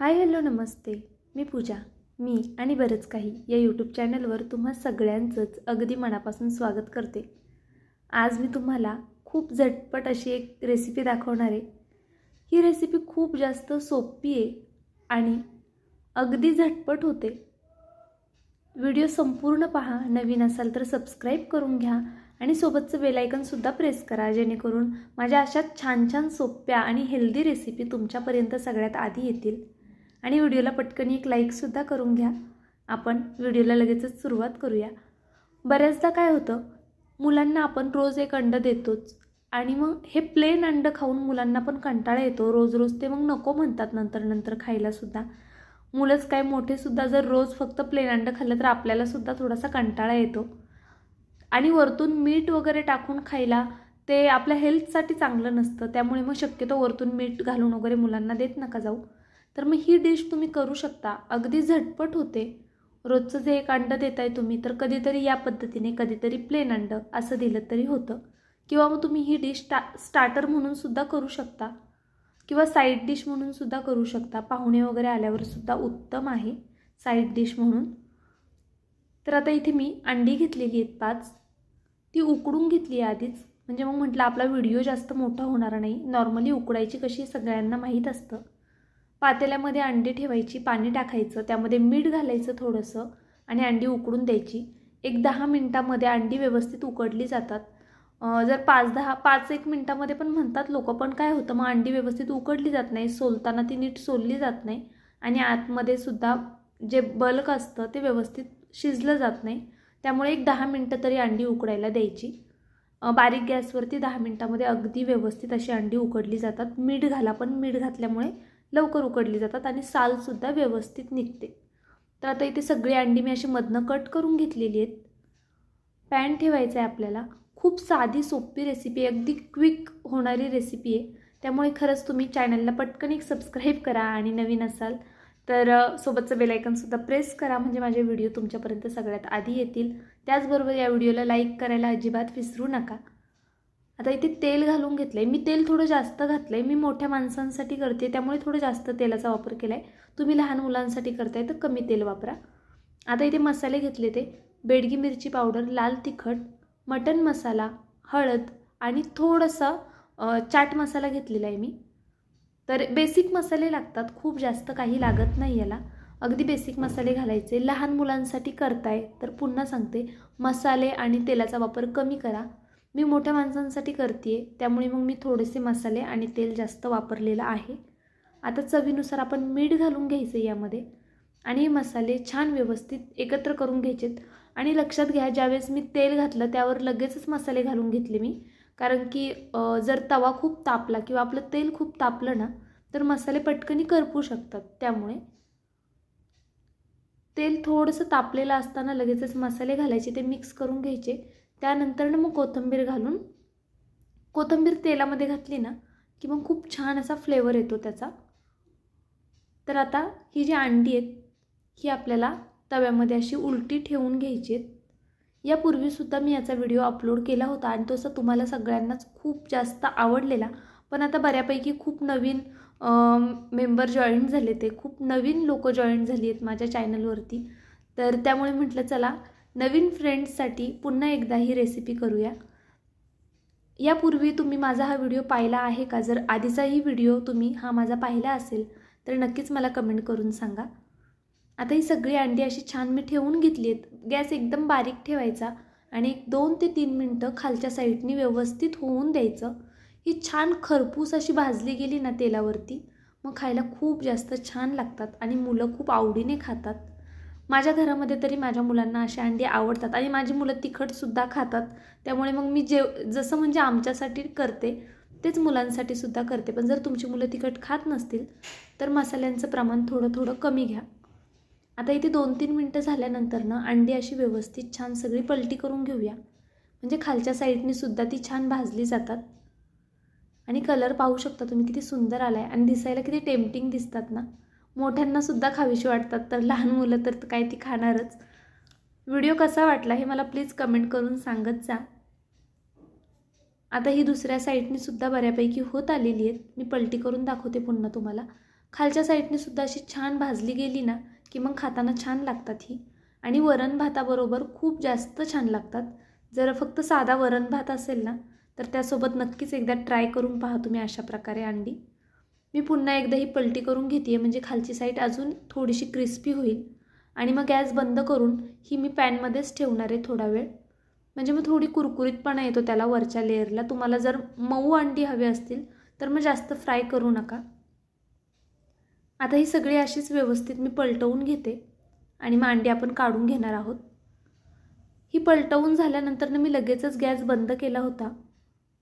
Hi hello नमस्ते. मी पूजा. मी आणि बरंच काही या यूट्यूब चॅनलवर तुम्हा सगळ्यांचंच अगदी मनापासून स्वागत करते. आज मी तुम्हाला खूप झटपट अशी एक रेसिपी दाखवणार आहे. ही रेसिपी खूप जास्त सोपी आहे आणि अगदी झटपट होते. व्हिडिओ संपूर्ण पहा नवीन असाल तर सबस्क्राईब करून घ्या आणि सोबतचं बेलायकनसुद्धा प्रेस करा जेणेकरून माझ्या अशा छान छान सोप्या आणि हेल्दी रेसिपी तुमच्यापर्यंत सगळ्यात आधी येतील. आणि व्हिडिओला पटकन एक लाईकसुद्धा करून घ्या. आपण व्हिडिओला लगेचच सुरुवात करूया. बऱ्याचदा काय होतं मुलांना आपण रोज एक अंड देतोच. आणि मग हे प्लेन अंडं खाऊन मुलांना पण कंटाळा येतो. रोज रोज ते मग नको म्हणतात नंतर नंतर खायलासुद्धा मुलंच काय मोठेसुद्धा जर रोज फक्त प्लेन अंडं खाल्लं तर आपल्यालासुद्धा थोडासा कंटाळा येतो. आणि वरतून मीठ वगैरे टाकून खायला ते आपल्या हेल्थसाठी चांगलं नसतं. त्यामुळे मग शक्यतो वरतून मीठ घालून वगैरे मुलांना देत नका जाऊ. तर मग ही डिश तुम्ही करू शकता. अगदी झटपट होते. रोजचं जे एक अंडं देताय तुम्ही तर कधीतरी या पद्धतीने कधीतरी प्लेन अंडं असं दिलं तरी होतं. किंवा मग तुम्ही ही डिश टा स्टार्टर म्हणूनसुद्धा करू शकता. किंवा साईड डिश म्हणूनसुद्धा करू शकता. पाहुणे वगैरे आल्यावरसुद्धा उत्तम आहे साईड डिश म्हणून. तर आता इथे मी अंडी घेतलेली आहेत पाच. ती उकडून घेतली आहे आधीच. म्हणजे मग म्हटलं आपला व्हिडिओ जास्त मोठा होणार नाही. नॉर्मली उकडायची कशी सगळ्यांना माहीत असतं. पातेल्यामध्ये अंडी ठेवायची पाणी टाकायचं त्यामध्ये मीठ घालायचं थोडंसं आणि अंडी उकडून द्यायची. एक दहा मिनटामध्ये अंडी व्यवस्थित उकडली जातात. जर पाच दहा पाच एक मिनटामध्ये पण म्हणतात लोक पण काय होतं मग अंडी व्यवस्थित उकडली जात नाही सोलताना ती नीट सोलली जात नाही आणि आतमध्ये सुद्धा जे बल्क असतं ते व्यवस्थित शिजलं जात नाही. त्यामुळे एक दहा मिनटं तरी अंडी उकडायला द्यायची. बारीक गॅसवरती दहा मिनटामध्ये अगदी व्यवस्थित अशी अंडी उकडली जातात. मीठ घाला पण मीठ घातल्यामुळे लवकर उकडली जातात आणि सालसुद्धा व्यवस्थित निघते. तर आता इथे सगळी अंडी मी अशी मधनं कट करून घेतलेली आहेत. पॅन ठेवायचं आहे आपल्याला. खूप साधी सोपी रेसिपी अगदी क्विक होणारी रेसिपी आहे. त्यामुळे खरंच तुम्ही चॅनलला पटकन एक सबस्क्राईब करा आणि नवीन असाल तर सोबतचं बेलायकनसुद्धा प्रेस करा. म्हणजे माझे व्हिडिओ तुमच्यापर्यंत सगळ्यात आधी येतील. त्याचबरोबर या व्हिडिओला लाईक करायला अजिबात विसरू नका. आता इथे तेल घालून घेतलं आहे मी तेल थोडं जास्त घातलं आहे मी मोठ्या माणसांसाठी करते. त्यामुळे थोडं जास्त तेलाचा वापर केला आहे तुम्ही लहान मुलांसाठी करताय तर कमी तेल वापरा. आता इथे मसाले घेतले ते. बेडगी मिरची पावडर लाल तिखट मटन मसाला हळद आणि थोडंसं चाट मसाला घेतलेला आहे मी. तर बेसिक मसाले लागतात. खूप जास्त काही लागत नाही याला. अगदी बेसिक मसाले घालायचे. लहान मुलांसाठी करताय तर पुन्हा सांगते. मसाले आणि तेलाचा वापर कमी करा. मी मोठ्या माणसांसाठी करते आहे त्यामुळे मग मी थोडेसे मसाले आणि तेल जास्त वापरलेलं आहे. आता चवीनुसार आपण मीठ घालून घ्यायचं यामध्ये. आणि हे मसाले छान व्यवस्थित एकत्र करून घ्यायचेत. आणि लक्षात घ्या ज्यावेळेस मी तेल घातलं त्यावर लगेचच मसाले घालून घेतले मी. कारण की जर तवा खूप तापला किंवा आपलं तेल खूप तापलं ना तर मसाले पटकनी करपू शकतात त्यामुळे. तेल थोडंसं तापलेलं असताना लगेचच मसाले घालायचे ते मिक्स करून घ्यायचे. त्यानंतर ना मग कोथिंबीर घालून कोथिंबीर तेलामध्ये घातली ना की मग खूप छान असा फ्लेवर येतो त्याचा. तर आता ही जी अंडी आहेत ही आपल्याला तव्यामध्ये अशी उलटी ठेवून घ्यायची आहेत. यापूर्वीसुद्धा मी याचा व्हिडिओ अपलोड केला होता आणि तो असा तुम्हाला सगळ्यांनाच खूप जास्त आवडलेला. पण आता बऱ्यापैकी खूप नवीन मेंबर जॉईन झाले ते. खूप नवीन लोक जॉईन झाली आहेत माझ्या चॅनलवरती तर त्यामुळे म्हटलं चला नवीन फ्रेंड्ससाठी पुन्हा एकदा ही रेसिपी करूया. यापूर्वी तुम्ही माझा हा व्हिडिओ पाहिला आहे का? जर आधीचाही व्हिडिओ तुम्ही हा माझा पाहिला असेल तर नक्कीच मला कमेंट करून सांगा. आता ही सगळी अंडी अशी छान मी ठेवून घेतली आहेत. गॅस एकदम बारीक ठेवायचा आणि एक दोन ते तीन मिनटं खालच्या साईडनी व्यवस्थित होऊन द्यायचं. ही छान खरपूस अशी भाजली गेली ना तेलावरती मग खायला खूप जास्त छान लागतात आणि मुलं खूप आवडीने खातात. माझ्या घरामध्ये तरी माझ्या मुलांना अशा अंडी आवडतात आणि माझी मुलं तिखटसुद्धा खातात. त्यामुळे मग मी जेव जसं म्हणजे आमच्यासाठी करते तेच मुलांसाठी सुद्धा करते. पण जर तुमची मुलं तिखट खात नसतील तर मसाल्यांचं प्रमाण थोडं थोडं कमी घ्या. आता इथे दोन तीन मिनटं झाल्यानंतर ना अंडी अशी व्यवस्थित छान सगळी पलटी करून घेऊया. म्हणजे खालच्या साईडने सुद्धा ती छान भाजली जातात. आणि कलर पाहू शकता तुम्ही किती सुंदर आला आहे आणि दिसायला किती टेम्पटिंग दिसतात ना. मोठ्यांनासुद्धा खावीशी वाटतात. तर लहान मुलं तर काय ती खाणारच. व्हिडिओ कसा वाटला हे मला प्लीज कमेंट करून सांगत जा. आता ही दुसऱ्या साईडनी सुद्धा बऱ्यापैकी होत आलेली आहेत. मी पलटी करून दाखवते पुन्हा तुम्हाला. खालच्या साईडने सुद्धा अशी छान भाजली गेली ना की मग खाताना छान लागतात ही. आणि वरण भाताबरोबर खूप जास्त छान लागतात. जर फक्त साधा वरण भात असेल ना तर त्यासोबत नक्कीच एकदा ट्राय करून पहा तुम्ही अशा प्रकारे अंडी. मी पुन्हा एकदा ही पलटी करून घेते म्हणजे खालची साईड अजून थोडीशी क्रिस्पी होईल. आणि मग गॅस बंद करून ही मी पॅनमध्येच ठेवणार आहे थोडा वेळ. म्हणजे मग थोडी कुरकुरीतपणा येतो त्याला वरच्या लेअरला तुम्हाला जर मऊ अंडी हवी असतील तर मग जास्त फ्राय करू नका. आता ही सगळी अशीच व्यवस्थित मी पलटवून घेते. आणि मग अंडी आपण काढून घेणार आहोत. ही पलटवून झाल्यानंतर मी लगेचच गॅस बंद केला होता.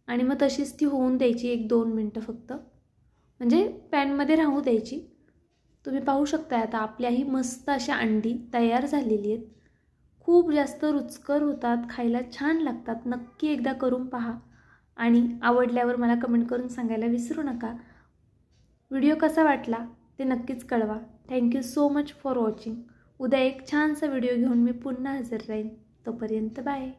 आणि मग तशीच ती होऊन द्यायची एक दोन मिनटं फक्त. म्हणजे पॅनमध्ये राहू द्यायची. तुम्ही पाहू शकता आता आपल्याही मस्त अशा अंडी तयार झालेली आहेत. खूप जास्त रुचकर होतात खायला छान लागतात. नक्की एकदा करून पहा. आणि आवडल्यावर मला कमेंट करून सांगायला विसरू नका. व्हिडिओ कसा वाटला ते नक्कीच कळवा. Thank you so much for watching उद्या एक छानसा व्हिडिओ घेऊन मी पुन्हा हजर राहीन. तोपर्यंत बाय